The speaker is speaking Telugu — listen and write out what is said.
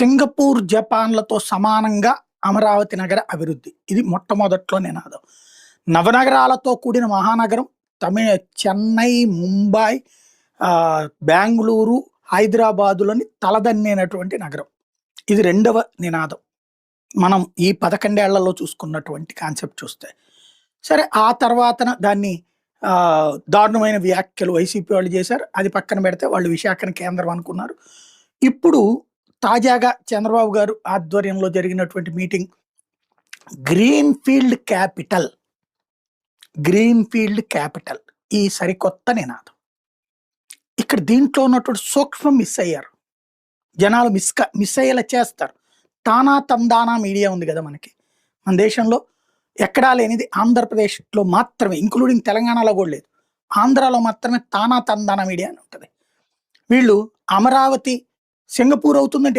సింగపూర్ జపాన్లతో సమానంగా అమరావతి నగర అభివృద్ధి. ఇది మొట్టమొదట్లో నినాదం. నవనగరాలతో కూడిన మహానగరం తమిళ చెన్నై ముంబై బెంగళూరు హైదరాబాదులని తలదన్నేనటువంటి నగరం. ఇది రెండవ నినాదం. మనం ఈ పదకొండేళ్ళలో చూసుకున్నటువంటి కాన్సెప్ట్ చూస్తే. సరే ఆ తర్వాతన దాన్ని దారుణమైన వ్యాఖ్యలు వైసీపీ వాళ్ళు చేశారు. అది పక్కన పెడితే వాళ్ళు విశాఖను కేంద్రం అనుకున్నారు. ఇప్పుడు తాజాగా చంద్రబాబు గారు ఆధ్వర్యంలో జరిగినటువంటి meeting greenfield capital. Greenfield capital. ఈ సరికొత్త నినాదం. ఇక్కడ దీంట్లో ఉన్నటువంటి సూక్ష్మం మిస్ అయ్యారు. జనాలు మిస్ మిస్ అయ్యేలా చేస్తారు. తానా తందానా మీడియా ఉంది కదా మనకి. మన దేశంలో ఎక్కడా లేనిది ఆంధ్రప్రదేశ్లో మాత్రమే ఇంక్లూడింగ్ తెలంగాణలో కూడా లేదు. ఆంధ్రాలో మాత్రమే తానా తందానా మీడియా అని ఉంటుంది. వీళ్ళు అమరావతి సింగపూర్ అవుతుందంటే